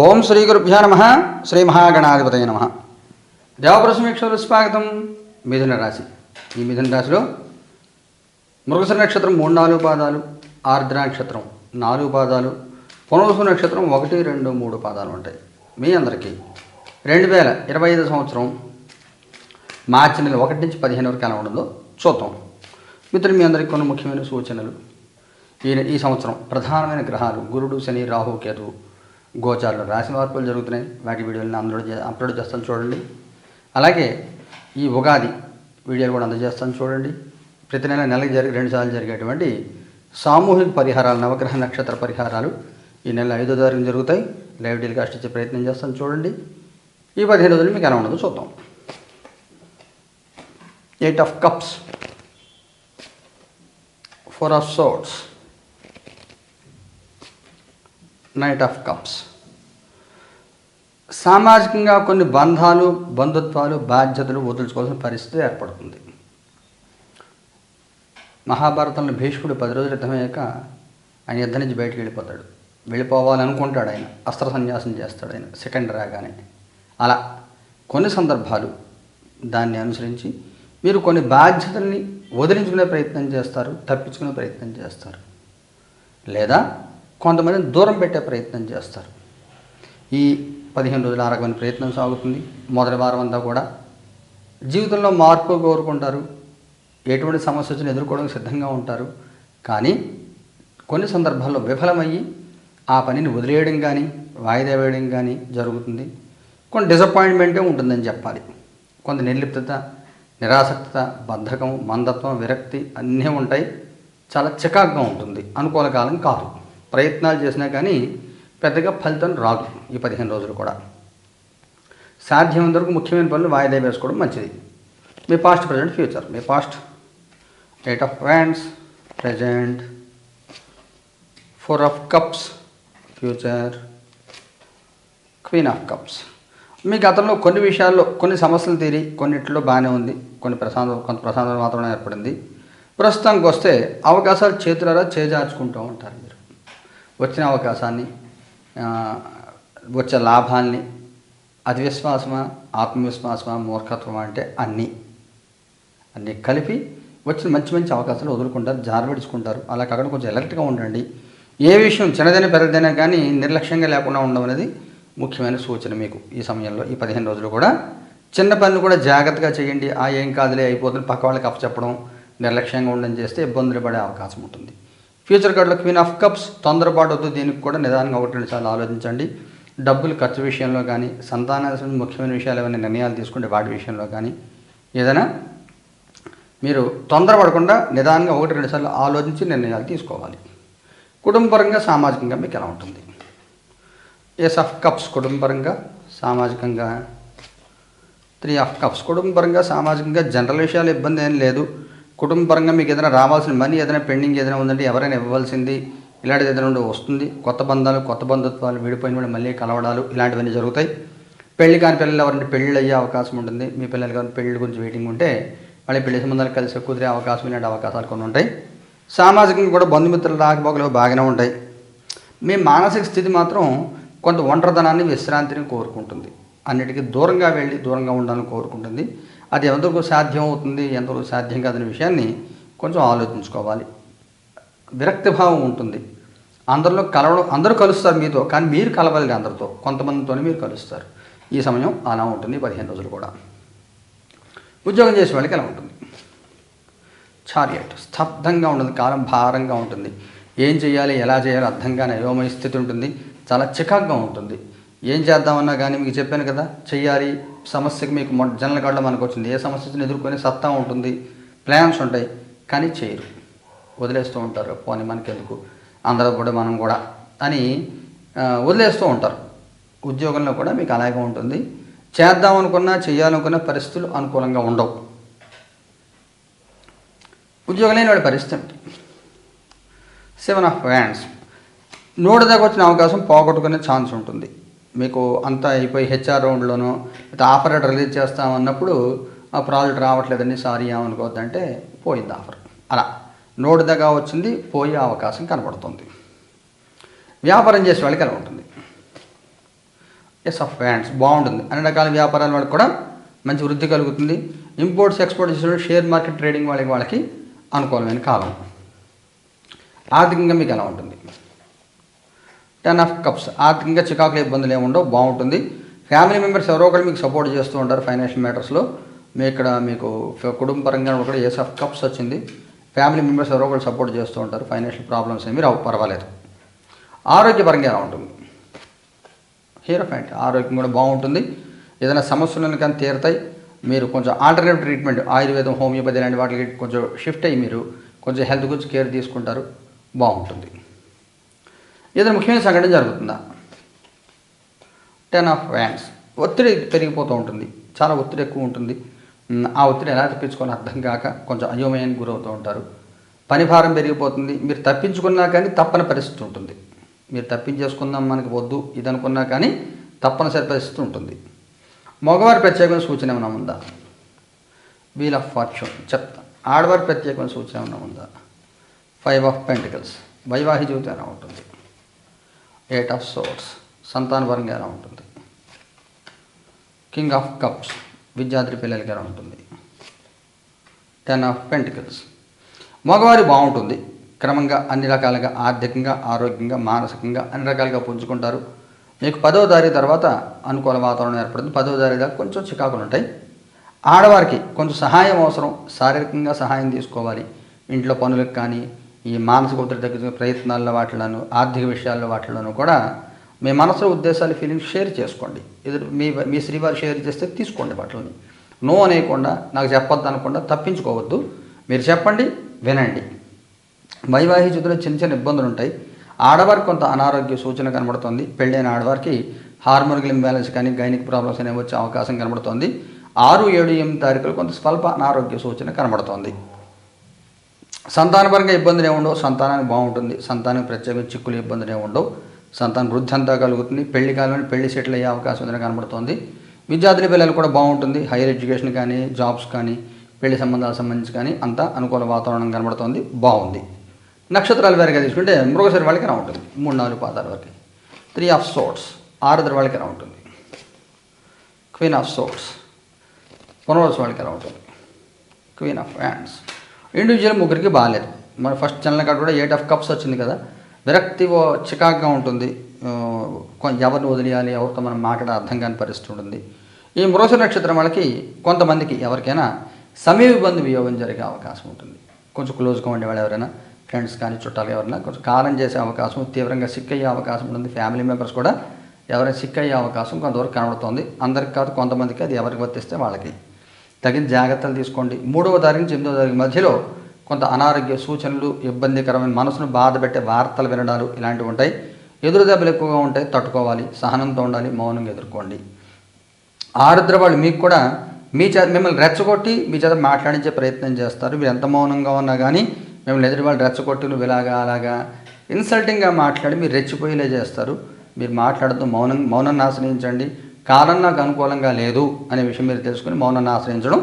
ఓం శ్రీ గురుభ్యో నమ శ్రీ మహాగణాధిపతయ నమ. దేవప్రసమీక్షలు స్వాగతం. మిథున రాశి. ఈ మిథున రాశిలో మృగశ నక్షత్రం మూడు నాలుగు పాదాలు ఆర్ద్ర నక్షత్రం నాలుగు పాదాలు పునరుసు నక్షత్రం ఒకటి రెండు మూడు పాదాలు ఉంటాయి. మీ అందరికీ రెండు వేల ఇరవై ఐదు సంవత్సరం మార్చి నెల ఒకటి నుంచి పదిహేను వరకు ఎలా ఉండదో చూద్దాం. మిత్రులు మీ అందరికీ కొన్ని ముఖ్యమైన సూచనలు. ఈ ఈ సంవత్సరం ప్రధానమైన గ్రహాలు గురుడు శని రాహు కేతువు గోచార్లు రాశి మార్పులు జరుగుతున్నాయి. వాటి వీడియోలను అప్లోడ్ అప్లోడ్ చేస్తాను చూడండి. అలాగే ఈ ఉగాది వీడియోలు కూడా అందజేస్తాను చూడండి. ప్రతి నెల నెలకి జరిగి రెండుసార్లు జరిగేటువంటి సామూహిక పరిహారాలు నవగ్రహ నక్షత్ర పరిహారాలు ఈ నెల ఐదో తారీఖు జరుగుతాయి. లైవ్ టెలికాస్ట్ ఇచ్చే ప్రయత్నం చేస్తాను చూడండి. ఈ పదిహేను రోజులు మీకు ఎలా ఉండదు చూద్దాం. Eight of cups four of swords knight of cups సామాజికంగా కొన్ని బంధాలు బంధుత్వాలు బాధ్యతలు వదులుకోవాల్సిన పరిస్థితి ఏర్పడుతుంది. మహాభారతంలో భీష్ముడు పది రోజులు యుద్ధమయ్యాక ఆయన యుద్ధం నుంచి బయటకు వెళ్ళిపోతాడు. వెళ్ళిపోవాలనుకుంటాడు ఆయన. అస్త్ర సన్యాసం చేస్తాడు ఆయన. సెకండ్ రాగానే. అలా కొన్ని సందర్భాలు దాన్ని అనుసరించి మీరు కొన్ని బాధ్యతల్ని వదిలించుకునే ప్రయత్నం చేస్తారు తప్పించుకునే ప్రయత్నం చేస్తారు. లేదా కొంతమందిని దూరం పెట్టే ప్రయత్నం చేస్తారు. ఈ పదిహేను రోజుల ఆ రకమైన ప్రయత్నం సాగుతుంది. మొదటి వారం అంతా కూడా జీవితంలో మార్పు కోరుకుంటారు. ఎటువంటి సమస్య వచ్చినా ఎదుర్కోవడానికి సిద్ధంగా ఉంటారు. కానీ కొన్ని సందర్భాల్లో విఫలమయ్యి ఆ పనిని వదిలేయడం కానీ వాయిదా వేయడం కానీ జరుగుతుంది. కొన్ని డిసప్పాయింట్మెంటే ఉంటుందని చెప్పాలి. కొంత నిర్లిప్తత నిరాసక్తత బద్ధకం మందత్వం విరక్తి అన్నీ ఉంటాయి. చాలా చికాకుగా ఉంటుంది. అనుకూల కాలం కాదు. ప్రయత్నాలు చేసినా కానీ పెద్దగా ఫలితం రాదు ఈ పదిహేను రోజులు కూడా. సాధ్యమైనంత వరకు ముఖ్యమైన పనులు వాయిదా వేసుకోవడం మంచిది. మీ past present future me past eight of wands present four of cups future queen of cups మీ గతంలో కొన్ని విషయాల్లో కొన్ని సమస్యలు తీరి కొన్నిట్లో బాగానే ఉంది. కొన్ని ప్రశాంత కొంత ప్రశాంతత మాత్రమే ఏర్పడింది. ప్రస్తుతానికి వస్తే అవకాశాలు చేతులారా చేజార్చుకుంటూ ఉంటారు మీరు. వచ్చిన అవకాశాన్ని వచ్చే లాభాల్ని అతివిశ్వాసమా ఆత్మవిశ్వాసమా మూర్ఖత్వమా అంటే అన్నీ. అన్నీ కలిపి వచ్చిన మంచి మంచి అవకాశాలు వదులుకుంటారు జారబెడుచుకుంటారు అలా కాకుండా కొంచెం ఎలర్ట్గా ఉండండి. ఏ విషయం చిన్నదైనా పెద్దదైనా కానీ నిర్లక్ష్యంగా లేకుండా ఉండడం అనేది ముఖ్యమైన సూచన మీకు ఈ సమయంలో. ఈ పదిహేను రోజులు కూడా చిన్న పనులు కూడా జాగ్రత్తగా చేయండి. ఆ ఏం కాదులే అయిపోతుంది పక్క వాళ్ళకి అప్పచెప్పడం నిర్లక్ష్యంగా ఉండడం చేస్తే ఇబ్బందులు పడే అవకాశం ఉంటుంది. ఫ్యూచర్ కార్డులో క్వీన్ ఆఫ్ కప్స్ తొందరపాటు వద్దు దీనికి కూడా నిదానంగా ఒకటి రెండు సార్లు ఆలోచించండి. డబ్బులు ఖర్చు విషయంలో కానీ సంతాన ముఖ్యమైన విషయాలు ఏమైనా నిర్ణయాలు తీసుకుంటే వాటి విషయంలో కానీ ఏదైనా మీరు తొందరపడకుండా నిదానంగా ఒకటి రెండు సార్లు ఆలోచించి నిర్ణయాలు తీసుకోవాలి. కుటుంబపరంగా సామాజికంగా మీకు ఎలా ఉంటుంది? ఎస్ ఆఫ్ కప్స్ కుటుంబపరంగా సామాజికంగా. త్రీ ఆఫ్ కప్స్ కుటుంబపరంగా సామాజికంగా జనరల్ విషయాలు ఇబ్బంది ఏం లేదు. కుటుంబపరంగా మీకు ఏదైనా రావాల్సిన మనీ ఏదైనా పెండింగ్ ఏదైనా ఉందంటే ఎవరైనా ఇవ్వవలసింది ఇలాంటిది ఏదైనా ఉండి వస్తుంది. కొత్త బంధాలు కొత్త బంధుత్వాలు విడిపోయిన వాళ్ళు మళ్ళీ కలవడాలు ఇలాంటివన్నీ జరుగుతాయి. పెళ్ళి కాని పిల్లలు ఎవరంటే పెళ్ళి అయ్యే అవకాశం ఉంటుంది. మీ పిల్లలు కానీ పెళ్ళి గురించి వెయిటింగ్ ఉంటే మళ్ళీ పెళ్ళి సంబంధాలు కలిసి కుదిరే అవకాశం ఇలాంటి అవకాశాలు కొన్ని ఉంటాయి. సామాజికంగా కూడా బంధుమిత్రుల రాకపోకలు బాగానే ఉంటాయి. మీ మానసిక స్థితి మాత్రం కొంత ఒంటరితనాన్ని విశ్రాంతిని కోరుకుంటుంది. అన్నిటికీ దూరంగా వెళ్ళి దూరంగా ఉండాలని కోరుకుంటుంది. అది ఎంతవరకు సాధ్యం అవుతుంది ఎంతవరకు సాధ్యం కాదనే విషయాన్ని కొంచెం ఆలోచించుకోవాలి. విరక్తి భావం ఉంటుంది. అందరిలో కలవడం అందరూ కలుస్తారు మీతో కానీ మీరు కలవాలి అందరితో. కొంతమందితోనే మీరు కలుస్తారు. ఈ సమయం అలా ఉంటుంది పదిహేను రోజులు కూడా. ఉద్యోగం చేసే వాళ్ళకి ఎలా ఉంటుంది? చారియట్ స్తబ్దంగా ఉంటుంది కాలం భారంగా ఉంటుంది. ఏం చేయాలి ఎలా చేయాలి అర్థం కాని అయోమయ స్థితి ఉంటుంది. చాలా చికాగ్గా ఉంటుంది. ఏం చేద్దామన్నా కానీ మీకు చెప్పాను కదా చెయ్యాలి. సమస్యకి మీకు మొ జనరల్ కార్డులో మనకు వచ్చింది. ఏ సమస్యను ఎదుర్కొనే సత్తా ఉంటుంది. ప్లాన్స్ ఉంటాయి కానీ చేయరు. వదిలేస్తూ ఉంటారు. పోనీ మనకెందుకు? అందరూ కూడా మనం కూడా అని వదిలేస్తూ ఉంటారు. ఉద్యోగంలో కూడా మీకు అలాగే ఉంటుంది. చేద్దాం అనుకున్నా చేయాలనుకున్న పరిస్థితులు అనుకూలంగా ఉండవు. ఉద్యోగం లేని వాడి పరిస్థితి సెవెన్ ఆఫ్ వ్యాండ్స్ నోటి దాకా వచ్చిన అవకాశం పోగొట్టుకునే ఛాన్స్ ఉంటుంది. మీకు అంతా అయిపోయి హెచ్ఆర్ రౌండ్లోనో లేకపోతే ఆఫర్ రిలీజ్ చేస్తామన్నప్పుడు ఆ ప్రాజెక్ట్ రావట్లేదని సారీ ఏమనుకోవద్దంటే పోయింది ఆఫర్. అలా. నోటి దగ్గర వచ్చింది పోయే అవకాశం కనబడుతుంది. వ్యాపారం చేసే వాళ్ళకి ఎలా ఉంటుంది? ఎస్ ఆఫ్ హ్యాండ్స్ బాగుంటుంది. అన్ని రకాల వ్యాపారాల వాళ్ళకి కూడా మంచి వృద్ధి కలుగుతుంది. ఇంపోర్ట్స్ ఎక్స్పోర్ట్ చేసే షేర్ మార్కెట్ ట్రేడింగ్ వాళ్ళకి వాళ్ళకి అనుకూలమైన కాలం. ఆర్థికంగా మీకు ఎలా ఉంటుంది? Ten of cups. ఆర్థికంగా చికాకులు ఇబ్బందులు ఏముండవు బాగుంటుంది. ఫ్యామిలీ మెంబర్స్ ఎవరో ఒకరు మీకు సపోర్ట్ చేస్తూ ఉంటారు ఫైనాన్షియల్ మ్యాటర్స్లో. మీ ఇక్కడ మీకు కుటుంబపరంగా కుటుంబ పరంగా ఏస్ ఆఫ్ కప్స్ వచ్చింది. ఫ్యామిలీ మెంబర్స్ ఎవరో ఒకరు సపోర్ట్ చేస్తూ ఉంటారు ఫైనాన్షియల్ ప్రాబ్లమ్స్ ఏమి రావు పర్వాలేదు. ఆరోగ్యపరంగా ఎలా ఉంటుంది? హీరో ఫ్యాంట్ ఆరోగ్యం కూడా బాగుంటుంది. ఏదైనా సమస్యలను కానీ తీరుతాయి. మీరు కొంచెం ఆల్టర్నేటివ్ ట్రీట్మెంట్ ఆయుర్వేదం హోమియోపతి లాంటి వాటికి కొంచెం షిఫ్ట్ అయ్యి మీరు కొంచెం హెల్త్ గురించి కేర్ తీసుకుంటారు. బాగుంటుంది. ఏదైనా ముఖ్యమైన సంఘటన జరుగుతుందా? టెన్ ఆఫ్ వ్యాండ్స్ ఒత్తిడి పెరిగిపోతూ ఉంటుంది. చాలా ఒత్తిడి ఎక్కువ ఉంటుంది. ఆ ఒత్తిడి ఎలా తప్పించుకొని అర్థం కాక కొంచెం అయోమయానికి గురవుతూ ఉంటారు. పని భారం పెరిగిపోతుంది. మీరు తప్పించుకున్నా కానీ తప్పని పరిస్థితి ఉంటుంది. మీరు తప్పించేసుకుందాం మనకి వద్దు ఇది అనుకున్నా కానీ తప్పనిసరి పరిస్థితి ఉంటుంది. మగవారి ప్రత్యేకమైన సూచన ఏమైనా ఉందా? వీల్ ఆఫ్ ఫార్చ్యూన్ చెప్తా. ఆడవారి ప్రత్యేకమైన సూచన ఏమైనా ఉందా? ఫైవ్ ఆఫ్ పెంటికల్స్ వైవాహిక జీవితం ఎలా ఉంటుంది? ఎయిట్ ఆఫ్ సోర్స్ సంతానపరంగా ఎలా ఉంటుంది. కింగ్ ఆఫ్ కప్స్ విద్యార్థి పిల్లలకి ఎలా ఉంటుంది. టెన్ ఆఫ్ పెంటికల్స్ మగవారి బాగుంటుంది. క్రమంగా అన్ని రకాలుగా ఆర్థికంగా ఆరోగ్యంగా మానసికంగా అన్ని రకాలుగా పుంజుకుంటారు. మీకు పదో తారీఖు తర్వాత అనుకూల వాతావరణం ఏర్పడుతుంది. పదో తారీఖు దాకా కొంచెం చికాకులు ఉంటాయి. ఆడవారికి కొంచెం సహాయం అవసరం. శారీరకంగా సహాయం తీసుకోవాలి. ఇంట్లో పనులకు కానీ ఈ మానసిక ఒత్తిడి తగ్గించుకునే ప్రయత్నాల్లో వాటిలోను ఆర్థిక విషయాల్లో వాటిలోనూ కూడా మీ మనసులో ఉద్దేశాలు ఫీలింగ్స్ షేర్ చేసుకోండి. ఎదురు మీ మీ శ్రీవారు షేర్ చేస్తే తీసుకోండి వాటిని నో అనేయకుండా నాకు చెప్పొద్దు అనకుండా తప్పించుకోవద్దు. మీరు చెప్పండి వినండి. వైవాహిక జీవితంలో చిన్న చిన్న ఇబ్బందులు ఉంటాయి. ఆడవారికి కొంత అనారోగ్య సూచన కనబడుతుంది. పెళ్ళైన ఆడవారికి హార్మోనల్ ఇంబ్యాలెన్స్ కానీ గైనిక్ ప్రాబ్లమ్స్ అనేవి వచ్చే అవకాశం కనబడుతుంది. ఆరు ఏడు ఎనిమిది తారీఖులు కొంత స్వల్ప అనారోగ్య సూచన కనబడుతోంది. సంతానపరంగా ఇబ్బందులు ఏముండవు సంతానానికి బాగుంటుంది. సంతానం ప్రత్యేక చిక్కులు ఇబ్బందులు ఏముండవు సంతానం వృద్ధి అంతా కలుగుతుంది. పెళ్ళి కాలంలో పెళ్ళి సెటిల్ అయ్యే అవకాశం ఉందని కనబడుతోంది. విద్యార్థుల పిల్లలు కూడా బాగుంటుంది. హైయర్ ఎడ్యుకేషన్ కానీ జాబ్స్ కానీ పెళ్ళి సంబంధాలకు సంబంధించి కానీ అంతా అనుకూల వాతావరణం కనబడుతోంది. బాగుంది. నక్షత్రాల వారిగా తీసుకుంటే మృగశరి వాళ్ళకి ఎలా ఉంటుంది? మూడు నాలుగు పాదాల వరకు. త్రీ ఆఫ్ సోట్స్ ఆరుద్ర వాళ్ళకి ఎలా ఉంటుంది? క్వీన్ ఆఫ్ సోట్స్ పునర్వసు వాళ్ళకి ఎలా ఉంటుంది? Queen of hands. ఇండివిజువల్ ముగ్గురికి బాగాలేదు. మన ఫస్ట్ ఛానల్ కాడ కూడా ఎయిట్ ఆఫ్ కప్స్ వచ్చింది కదా. విరక్తి ఓ చికాగ్గా ఉంటుంది. కొ- ఎవరిని వదిలేయాలి ఎవరితో మనం మాట్లాడే అర్థం కాని పరిస్థితి ఉంటుంది. ఈ మృగశిర నక్షత్రం వాళ్ళకి కొంతమందికి ఎవరికైనా సమీప బంధు వియోగం జరిగే అవకాశం ఉంటుంది. కొంచెం క్లోజ్గా ఉండేవాళ్ళు ఎవరైనా ఫ్రెండ్స్ కానీ చుట్టాలు ఎవరైనా కొంచెం కాలం చేసే అవకాశం తీవ్రంగా సిక్ అయ్యే అవకాశం ఉంటుంది. ఫ్యామిలీ మెంబర్స్ కూడా ఎవరైనా సిక్ అయ్యే అవకాశం కొంతవరకు కనబడుతుంది. అందరికి కాదు కొంతమందికి అది ఎవరికి వర్తిస్తే వాళ్ళకి. తగిన జాగ్రత్తలు తీసుకోండి. మూడవ తారీఖు నుంచి ఎనిమిదవ తారీఖు మధ్యలో కొంత అనారోగ్య సూచనలు ఇబ్బందికరమైన మనసును బాధ పెట్టే వార్తలు వినడాలు ఇలాంటివి ఉంటాయి. ఎదురు దెబ్బలు ఎక్కువగా ఉంటాయి తట్టుకోవాలి సహనంతో ఉండాలి మౌనంగా ఎదుర్కోండి. ఆరుద్ర వాళ్ళు మీకు కూడా మీ చేత మిమ్మల్ని రెచ్చగొట్టి మీ చేత మాట్లాడించే ప్రయత్నం చేస్తారు. మీరు ఎంత మౌనంగా ఉన్నా కానీ మిమ్మల్ని ఎదురు వాళ్ళు రెచ్చగొట్టి నువ్వు ఇలాగా అలాగా ఇన్సల్టింగ్గా మాట్లాడి మీరు రెచ్చిపోయేలా చేస్తారు. మీరు మాట్లాడుతూ మౌనం మౌనాన్ని ఆశ్రయించండి కాలం నాకు అనుకూలంగా లేదు అనే విషయం మీరు తెలుసుకుని మౌనాన్ని ఆశ్రయించడం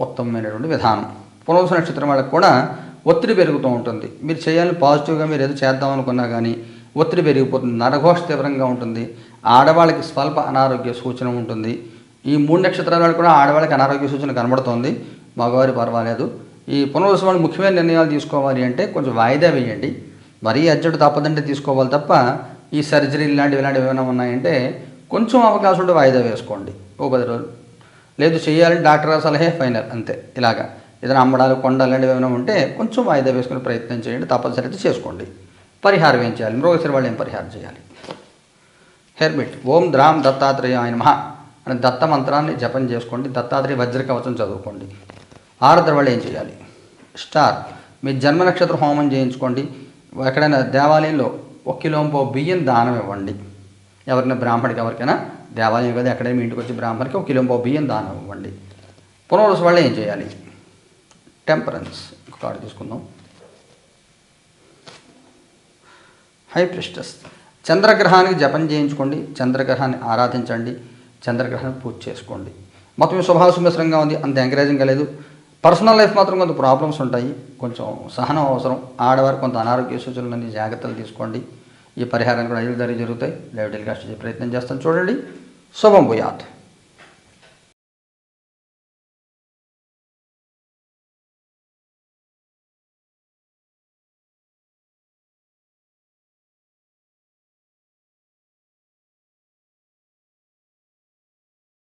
ఉత్తమమైనటువంటి విధానం. పునరుస నక్షత్రం వాళ్ళకి కూడా ఒత్తిడి పెరుగుతూ ఉంటుంది. మీరు చేయాలని పాజిటివ్గా మీరు ఏదో చేద్దాం అనుకున్నా కానీ ఒత్తిడి పెరిగిపోతుంది. నరఘోష తీవ్రంగా ఉంటుంది. ఆడవాళ్ళకి స్వల్ప అనారోగ్య సూచన ఉంటుంది. ఈ మూడు నక్షత్రాల వాళ్ళు కూడా ఆడవాళ్ళకి అనారోగ్య సూచన కనబడుతోంది. మగవారి పర్వాలేదు. ఈ పునరుత్సవాలు ముఖ్యమైన నిర్ణయాలు తీసుకోవాలి అంటే కొంచెం వాయిదా వేయండి. మరీ అర్జెంటు తప్పదంటే తీసుకోవాలి తప్ప ఈ సర్జరీ ఇలాంటివి ఇలాంటివి ఏమైనా ఉన్నాయంటే కొంచెం అవకాశం ఉంటే వాయిదా వేసుకోండి. ఓ పది రోజులు. లేదు చేయాలని డాక్టర్ సలహే ఫైనల్. అంతే. ఇలాగా. ఏదైనా అమ్మడాలు కొండలు లాంటివి ఏమైనా ఉంటే కొంచెం వాయిదా వేసుకునే ప్రయత్నం చేయండి. తప్పనిసరి అయితే చేసుకోండి. పరిహారం ఏం చేయాలి? మృగశిర వాళ్ళు ఏం పరిహారం చేయాలి? హెర్మిట్. ఓం ద్రామ్ దత్తాత్రేయ ఆయన మహా అని దత్త మంత్రాన్ని జపం చేసుకోండి. దత్తాత్రేయ వజ్ర కవచం చదువుకోండి. ఆరుద్ర వాళ్ళు ఏం చేయాలి? స్టార్. మీ జన్మ నక్షత్ర హోమం చేయించుకోండి. ఎక్కడైనా దేవాలయంలో ఒక కిలోంపో బియ్యం దానం ఇవ్వండి. ఎవరికైనా బ్రాహ్మడికి ఎవరికైనా దేవాలయం కదా ఎక్కడైనా మీ ఇంటికి వచ్చి బ్రాహ్మణికి ఒక కిలోంపో బియ్యం దానం ఇవ్వండి. పునరుసు వాళ్ళు ఏం చేయాలి? టెంపరెన్స్ ఒక కార్డు తీసుకుందాం. హై ప్రిస్టస్ చంద్రగ్రహానికి జపం చేయించుకోండి చంద్రగ్రహాన్ని ఆరాధించండి చంద్రగ్రహాన్ని పూజ చేసుకోండి. మొత్తం శుభాశుభశ్రంగా ఉంది అంత ఎంకరేజింగ్ లేదు. పర్సనల్ లైఫ్ మాత్రం కొంత ప్రాబ్లమ్స్ ఉంటాయి కొంచెం సహనం అవసరం. ఆడవారు కొంత అనారోగ్య సూచనలన్నీ జాగ్రత్తలు తీసుకోండి. ఈ పరిహారాన్ని కూడా ఐదు దారి జరుగుతాయి లైవ్ టెలికాస్ట్ చేసే ప్రయత్నం చేస్తాను చూడండి శుభం భూయాత్